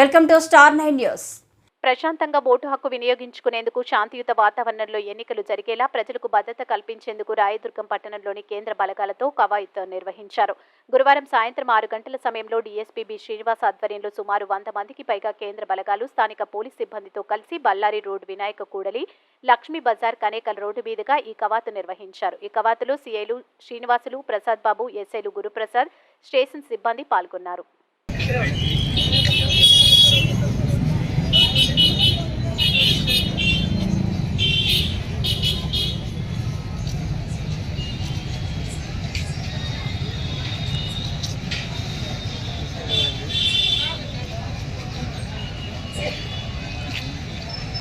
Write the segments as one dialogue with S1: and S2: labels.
S1: Welcome to Star nine news.
S2: ప్రశాంతంగా vote హక్కు వినియోగించుకునేందుకు శాంతియుత వాతావరణంలో ఎన్నికలు జరిగేలా ప్రజలకు భద్రత కల్పించేందుకు రాయదుర్గం పట్టణంలోని కేంద్ర బలగాలతో కవాయిత్ నిర్వహించారు. గురువారం సాయంత్రం ఆరు గంటల సమయంలో డీఎస్పీ బి శ్రీనివాస్ ఆధ్వర్యంలో సుమారు వంద మందికి పైగా కేంద్ర బలగాలు స్థానిక పోలీస్ సిబ్బందితో కలిసి బళ్ళారి రోడ్ వినాయక కూడలి లక్ష్మీ బజార్ కనేకల్ రోడ్డు మీదుగా ఈ కవాతు నిర్వహించారు. ఈ కవాతులో సీఐలు శ్రీనివాసులు ప్రసాద్ బాబు ఎస్ఐలు గురుప్రసాద్ స్టేషన్ సిబ్బంది పాల్గొన్నారు.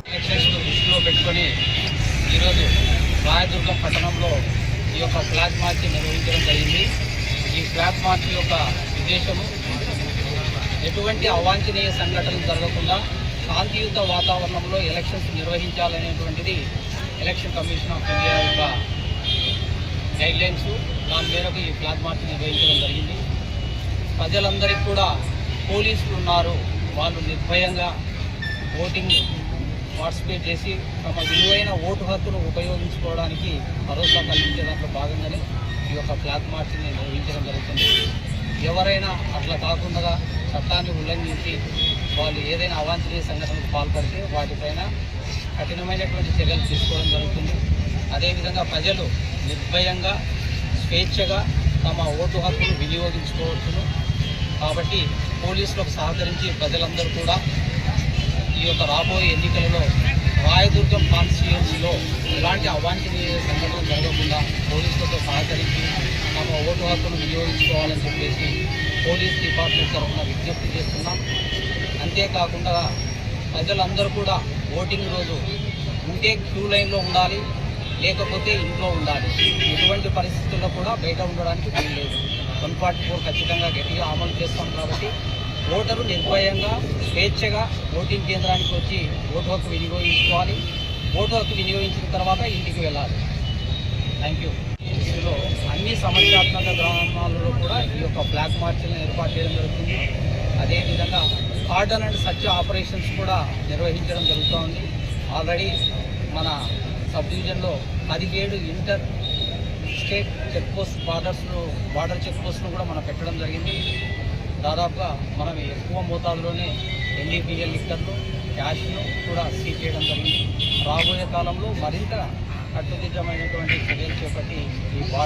S3: ఎలక్షన్స్ దృష్టిలో పెట్టుకొని ఈరోజు రాయదుర్గం పట్టణంలో ఈ యొక్క ఫ్లాగ్ మార్చ్ నిర్వహించడం జరిగింది. ఈ ఫ్లాగ్ మార్చ్ యొక్క ఉద్దేశము ఎటువంటి అవాంఛనీయ సంఘటనలు జరగకుండా శాంతియుత వాతావరణంలో ఎలక్షన్స్ నిర్వహించాలనేటువంటిది ఎలక్షన్ కమిషన్ ఆఫ్ ఇండియా యొక్క గైడ్లైన్స్. దాని మేరకు ఈ ఫ్లాగ్ మార్చ్ నిర్వహించడం జరిగింది. ప్రజలందరికీ కూడా పోలీసులు ఉన్నారు. వాళ్ళు నిర్భయంగా ఓటింగ్ పార్టిసిపేట్ చేసి తమ విలువైన ఓటు హక్కును ఉపయోగించుకోవడానికి భరోసా కల్పించే దాంట్లో భాగంగానే ఈ యొక్క ఫ్లాగ్ మార్చిని నిర్వహించడం జరుగుతుంది. ఎవరైనా అట్లా కాకుండా చట్టాన్ని ఉల్లంఘించి వాళ్ళు ఏదైనా అవాంఛనీయ సంఘటనకు పాల్పడితే వాటిపైన కఠినమైనటువంటి చర్యలు తీసుకోవడం జరుగుతుంది. అదేవిధంగా ప్రజలు నిర్భయంగా స్వేచ్ఛగా తమ ఓటు హక్కును వినియోగించుకోవచ్చును. కాబట్టి పోలీసులకు సహకరించి ప్రజలందరూ కూడా ఈ యొక్క రాబోయే ఎన్నికలలో రాయదుర్గం కాన్స్టిట్యుయెన్సీలో ఎలాంటి అవాంఛనీయ సంఘటనలు జరగకుండా పోలీసులతో సహకరించి తమ ఓటు హక్కును వినియోగించుకోవాలని చెప్పేసి పోలీస్ డిపార్ట్మెంట్ తరఫున విజ్ఞప్తి చేస్తున్నాం. అంతేకాకుండా ప్రజలందరూ కూడా ఓటింగ్ రోజు ఉంటే క్యూ లైన్లో ఉండాలి లేకపోతే ఇంట్లో ఉండాలి. ఎటువంటి పరిస్థితుల్లో కూడా బయట ఉండడానికి వీల్లేదు వన్ ఫార్టీ ఫోర్ ఖచ్చితంగా గట్టిగా అమలు చేస్తాం కాబట్టి ఓటరు నిర్భయంగా స్వేచ్ఛగా ఓటింగ్ కేంద్రానికి వచ్చి ఓటు హక్కు వినియోగించుకోవాలి. ఓటు హక్కు వినియోగించిన తర్వాత ఇంటికి వెళ్ళాలి. థ్యాంక్ యూ ఇందులో అన్ని సమస్యాత్మక గ్రామాలలో కూడా ఈ యొక్క బ్లాక్ మార్చిలను ఏర్పాటు చేయడం జరుగుతుంది. అదేవిధంగా కార్డన్ అండ్ సర్చ్ ఆపరేషన్స్ కూడా నిర్వహించడం జరుగుతోంది. ఆల్రెడీ మన సబ్ డివిజన్లో పదిహేడు ఇంటర్ స్టేట్ చెక్ పోస్ట్ బార్డర్స్లో బార్డర్ చెక్ పోస్ట్ను కూడా మనం పెట్టడం జరిగింది. దాదాపుగా మనం ఎక్కువ మోతాదులోనే ఎన్డీపీఎల్ లిక్కర్లు క్యాష్ను కూడా సీజ్ చేయడం జరిగింది. రాబోయే కాలంలో మరింత కట్టుదిట్టమైనటువంటి చర్యలు చేపట్టి ఈ